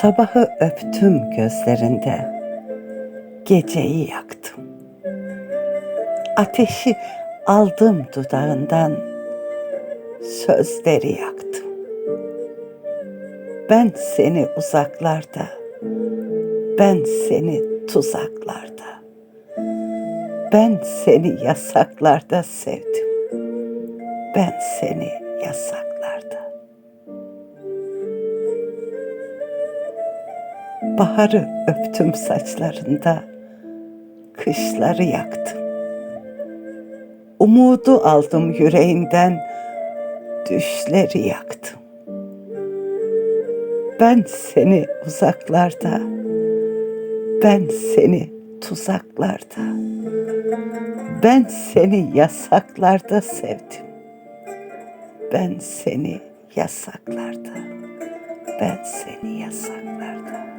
Sabahı öptüm gözlerinde, geceyi yaktım. Ateşi aldım dudağından, sözleri yaktım. Ben seni uzaklarda, ben seni tuzaklarda, ben seni yasaklarda sevdim. Ben seni yasaklarda. Baharı öptüm saçlarında, kışları yaktım. Umudu aldım yüreğinden, düşleri yaktım. Ben seni uzaklarda, ben seni tuzaklarda, ben seni yasaklarda sevdim. Ben seni yasaklarda, ben seni yasaklarda.